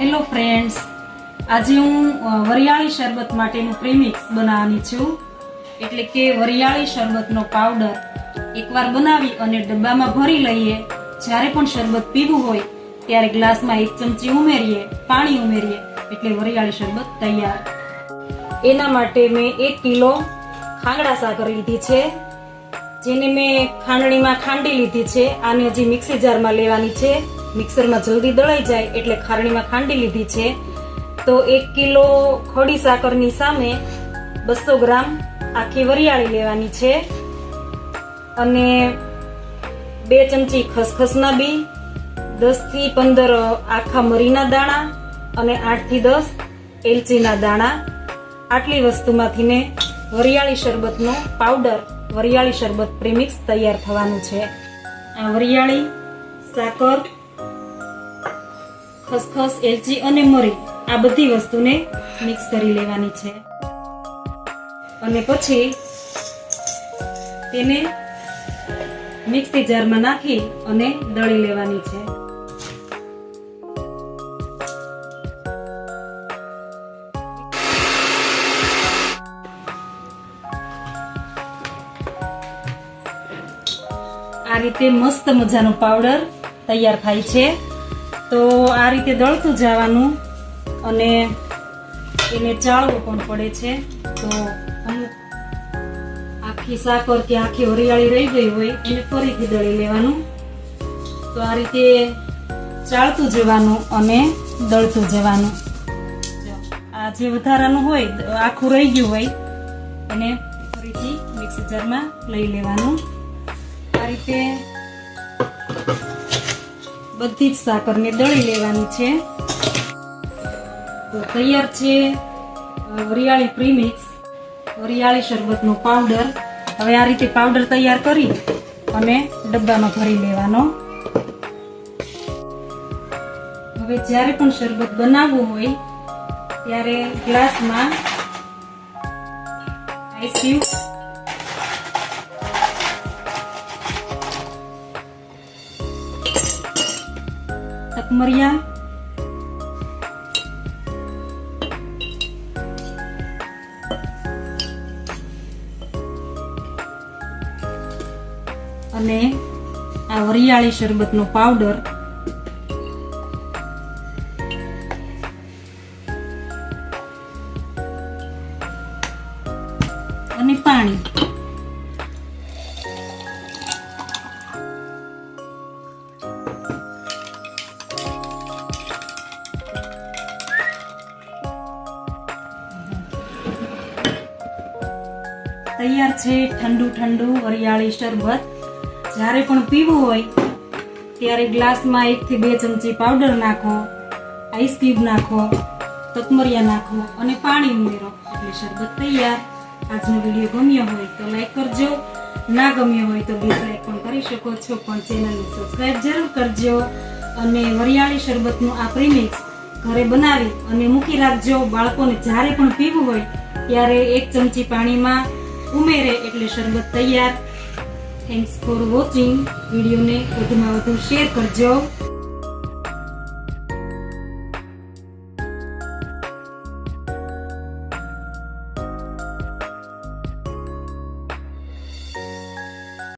Hello friends, આજે હું વરિયાળી શરબત માટેનું પ્રીમિક્સ બનાવવાની છું. એટલે કે વરિયાળી શરબતનો પાવડર એકવાર બનાવી અને ડબ્બામાં ભરી લઈએ. જ્યારે પણ શરબત પીવું હોય, ત્યારે ગ્લાસમાં એક ચમચી ઉમેરીએ, પાણી ઉમેરીએ, એટલે વરિયાળી શરબત તૈયાર. એના માટે મેં એક કિલો ખાંગડા સાકર લીધી છે, જેને મેં ખાંડણીમાં ખાંડી લીધી છે. આને હજી મિક્સી જારમાં લેવાની છે. મિક્સરમાં જલ્દી દળાઈ જાય એટલે ખારણીમાં ખાંડી લીધી છે. તો એક કિલો ખડી સાકરની સામે બસો ગ્રામ આખી વરિયાળી લેવાની છે. અને બે ચમચી ખસખસના બી, દસથી પંદર આખા મરીના દાણા અને આઠથી દસ એલચીના દાણા. આટલી વસ્તુમાંથી ને વરિયાળી શરબતનો પાવડર, વરિયાળી શરબત પ્રીમિક્સ તૈયાર થવાનું છે. આ વરિયાળી સાકર ખસખસ, એલચી અને મરી આ બધી વસ્તુને મિક્સ કરી લેવાની છે. અને પછી તેને મિક્સી જારમાં નાખી અને દળી લેવાની છે. આ રીતે મસ્ત મજાનો પાવડર તૈયાર થાય છે. તો આ રીતે દળતું જવાનું અને એને ચાળવું પણ પડે છે. તો અમુક આખી સાકર કે આખી હરિયાળી રહી ગઈ હોય, એને ફરીથી દળી લેવાનું. તો આ રીતે ચાળતું જવાનું અને દળતું જવાનું. આ જે વધારાનું હોય, આખું રહી ગયું હોય, એને ફરીથી મિક્સર લઈ લેવાનું. આ રીતે બધી જ સાકરને દળી લેવાની છે. તો તૈયાર છે વરિયાળી પ્રીમિક્સ, વરિયાળી શરબતનો પાવડર. હવે આ રીતે પાવડર તૈયાર કરી અને ડબ્બામાં ભરી લેવાનો. હવે જ્યારે પણ શરબત બનાવવું હોય, ત્યારે ગ્લાસમાં આઈસ તકમરિયા અને આ વરિયાળી શરબતનો પાવડર અને પાણી. તૈયાર છે ઠંડુ ઠંડુ વરિયાળી શરબત. જ્યારે પણ પીવું હોય, ત્યારે ગ્લાસમાં એકથી બે ચમચી પાવડર નાખો આઈસ નાખો તકમરિયા નાખો અને પાણી ઉમેરો. એટલે શરબત તૈયાર. આજનો વીડિયો ગમ્યો હોય તો લાઈક કરજો. ના ગમ્યો હોય તો ડિસલાઈક પણ કરી શકો છો. પણ ચેનલને સબસ્ક્રાઈબ જરૂર કરજો અને વરિયાળી શરબતનું આ પ્રીમિક્સ ઘરે બનાવી અને મૂકી રાખજો. બાળકોને જ્યારે પણ પીવું હોય, ત્યારે એક ચમચી પાણીમાં ઉમેરે એટલે શરબત તૈયાર. થેન્ક્સ ફોર વોચિંગ વિડીયોને વધુમાં વધુ શેર કરજો.